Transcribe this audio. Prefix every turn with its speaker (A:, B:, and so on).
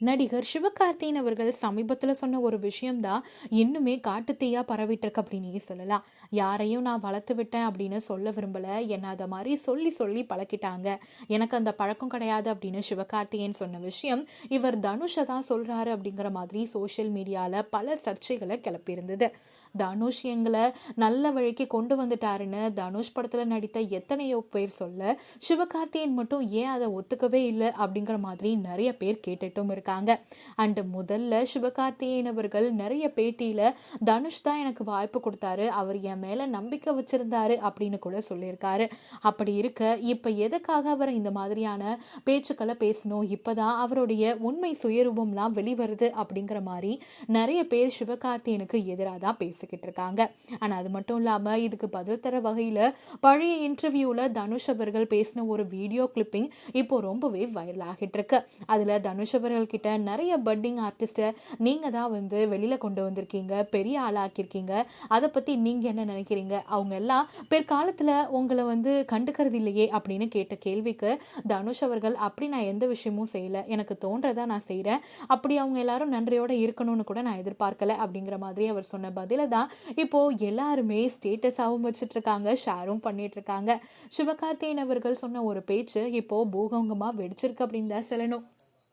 A: நடிகர் சிவகார்த்திகேயன் அவர்கள் சமீபத்தில் சொன்ன ஒரு விஷயம்தான் இன்னுமே காட்டுத்தீயா பரவிட்டு இருக்கு அப்படின்னே சொல்லலாம். யாரையும் நான் வளர்த்து விட்டேன் அப்படின்னு சொல்ல விரும்பலை. என்னை அதை மாதிரி சொல்லி சொல்லி பழக்கிட்டாங்க. எனக்கு அந்த பழக்கம் கிடையாது அப்படின்னு சிவகார்த்திகேயன் சொன்ன விஷயம் இவர் தனுஷை தான் சொல்கிறாரு அப்படிங்கிற மாதிரி சோஷியல் மீடியாவில் பல சர்ச்சைகளை கிளப்பியிருந்தது. தனுஷ் எங்களை நல்ல வழிக்கு கொண்டு வந்துட்டாருன்னு தனுஷ் படத்தில் நடித்த எத்தனையோ பேர் சொல்ல சிவகார்த்தியன் மட்டும் ஏன் அதை ஒத்துக்கவே இல்லை அப்படிங்கிற மாதிரி நிறைய பேர் கேட்டுட்டும் இருக்காங்க. அண்டு முதல்ல சிவகார்த்திகேயன் அவர்கள் நிறைய பேட்டியில் தனுஷ் தான் எனக்கு வாய்ப்பு கொடுத்தாரு. அவர் என் மேலே நம்பிக்கை வச்சிருந்தாரு அப்படின்னு கூட சொல்லியிருக்காரு. அப்படி இருக்க இப்போ எதுக்காக அவர் இந்த மாதிரியான பேச்சுக்களை பேசணும்? இப்போதான் அவருடைய உண்மை சுயரூபம்லாம் வெளிவருது அப்படிங்கிற மாதிரி நிறைய பேர் சிவகார்த்தியனுக்கு எதிராக தான் பேசிக்கிட்டு இருக்காங்க. ஆனால் அது மட்டும் இல்லாமல் இதுக்கு பதில் தர வகையில் பழைய இன்டர்வியூவில் தனுஷ் அவர்கள் பேசின ஒரு வீடியோ கிளிப்பிங் இப்போ ரொம்பவே வைரல் ஆகிட்டு இருக்கு. அதில் தனுஷ் அவர்கள் கிட்ட நிறைய பட்டிங் ஆர்டிஸ்ட்டை நீங்கள் தான் வந்து வெளியில் கொண்டு வந்திருக்கீங்க பெரிய ஆளாக்கியிருக்கீங்க. அதை பற்றி நீங்கள் என்ன நினைக்கிறீங்க? அவங்க எல்லாம் பிற்காலத்தில் உங்களை வந்து கண்டுக்கிறது இல்லையே அப்படின்னு கேட்ட கேள்விக்கு தனுஷ் அவர்கள் அப்படி நான் எந்த விஷயமும் செய்யலை. எனக்கு தோன்றதா நான் செய்கிறேன் அப்படி அவங்க எல்லாரும் நன்றியோடு இருக்கணும்னு கூட நான் எதிர்பார்க்கல. அப்படிங்கிற மாதிரி அவர் சொன்ன பதில தான் இப்போ எல்லாருமே ஸ்டேட்டஸாகவும் வச்சுட்ருக்காங்க ஷேரும் பண்ணிகிட்ருக்காங்க சிவகார்த்தியன் சிவகார்த்திகேயன் அவர்கள் சொன்ன ஒரு பேச்சு இப்போது பூகங்கமாக வெடிச்சிருக்கு அப்படின்னு தான் சொல்லணும்.